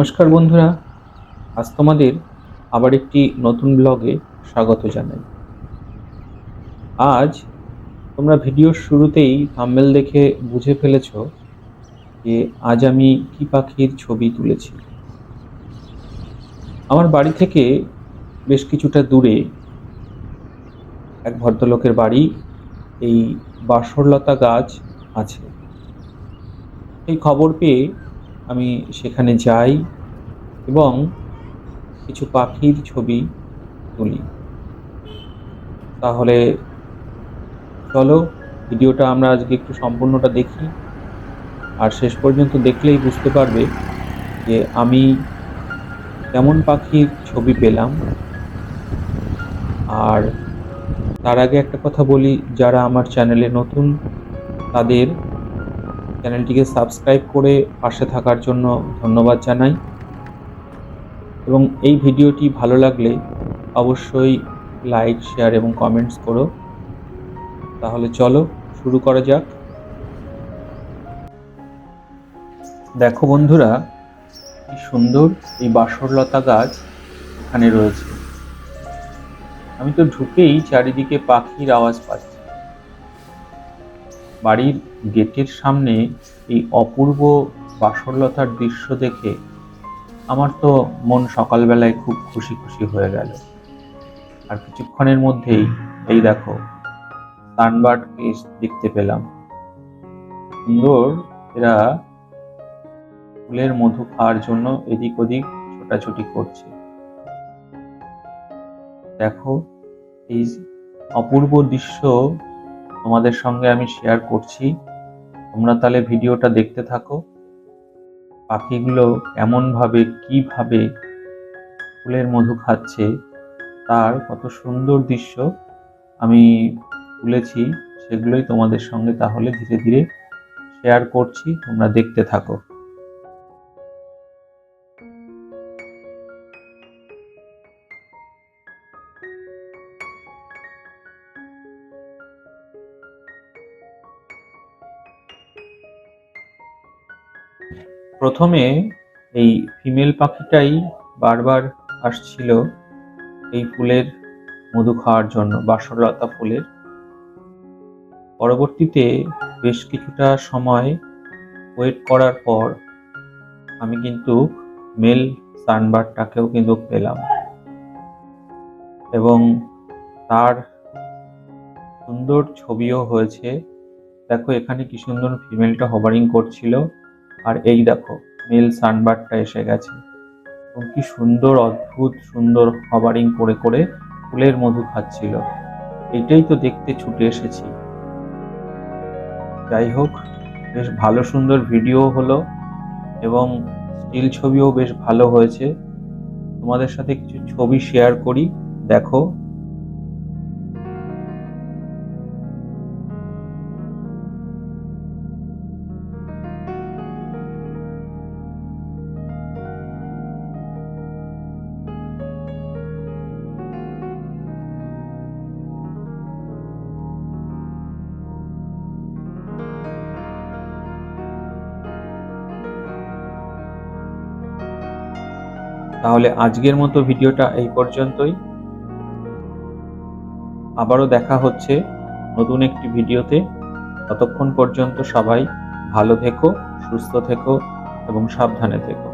নমস্কার বন্ধুরা। আজ তোমাদের আবার একটি নতুন ব্লগে স্বাগত জানাই। আজ তোমরা ভিডিওর শুরুতেই থাম্বেল দেখে বুঝে ফেলেছ যে আজ আমি কি পাখির ছবি তুলেছি। আমার বাড়ি থেকে বেশ কিছুটা দূরে এক ভদ্রলোকের বাড়ি এই বাসরলতা গাছ আছে। এই খবর পেয়ে আমি সেখানে যাই এবং কিছু পাখির ছবি তুলি। তাহলে চলো, ভিডিওটা আমরা আজকে একটু সম্পূর্ণটা দেখি। আর শেষ পর্যন্ত দেখলেই বুঝতে পারবে যে আমি কেমন পাখির ছবি পেলাম। আর তার আগে একটা কথা বলি, যারা আমার চ্যানেলে নতুন, তাদের চ্যানেলটিকে সাবস্ক্রাইব করে পাশে থাকার জন্য ধন্যবাদ জানাই। এবং এই ভিডিওটি ভালো লাগলে অবশ্যই লাইক, শেয়ার এবং কমেন্টস করো। তাহলে চলো শুরু করা যাক। দেখো বন্ধুরা, কি সুন্দর এই বাসরলতা গাছ এখানে রয়েছে। আমি তো ঢুকেই চারিদিকে পাখির আওয়াজ পাচ্ছি। বাড়ির গেটের সামনে এই অপূর্ব বাসরলতার দৃশ্য দেখে আমার তো মন সকালবেলায় খুব খুশি খুশি হয়ে গেল। আর কিছুক্ষণের মধ্যেই, এই দেখো সানবার্ডকে দেখতে পেলাম। সুন্দর, এরা ফুলের মধু খাওয়ার জন্য এদিক ওদিক ছোটাছুটি করছে। দেখো, এই অপূর্ব দৃশ্য তোমাদের সঙ্গে আমি শেয়ার করছি। তোমরা তাহলে ভিডিওটা দেখতে থাকো। পাখিগুলো এমনভাবে কীভাবে ফুলের মধু খাচ্ছে, তার কত সুন্দর দৃশ্য আমি তুলেছি, সেগুলোই তোমাদের সঙ্গে তাহলে ধীরে ধীরে শেয়ার করছি, তোমরা দেখতে থাকো। প্রথমে এই ফিমেল পাখিটাই বারবার আসছিল এই ফুলের মধু খাওয়ার জন্য, বাসরলতা ফুলের। পরবর্তীতে বেশ কিছুটা সময় ওয়েট করার পর আমি কিন্তু মেল সানবারটাকেও কিন্তু পেলাম। এবং তার সুন্দর ছবিও হয়েছে। দেখো এখানে কি সুন্দর ফিমেলটা হবারিং করছিল। আর এই দেখো মেল সানবারটা এসে গেছে। এবং কি সুন্দর, অদ্ভুত, সুন্দর হবারিং করে করে ফুলের মধু খাচ্ছিল। এটাই তো দেখতে ছুটে এসেছি। যাই হোক, বেশ ভালো সুন্দর ভিডিও হলো এবং স্টিল ছবিও বেশ ভালো হয়েছে। তোমাদের সাথে কিছু ছবি শেয়ার করি, দেখো। তাহলে আজকের মতো ভিডিওটা এই পর্যন্তই। আবারও দেখা হচ্ছে নতুন একটি ভিডিওতে। ততক্ষণ পর্যন্ত সবাই ভালো থেকো, সুস্থ থেকো এবং সাবধানে থেকো।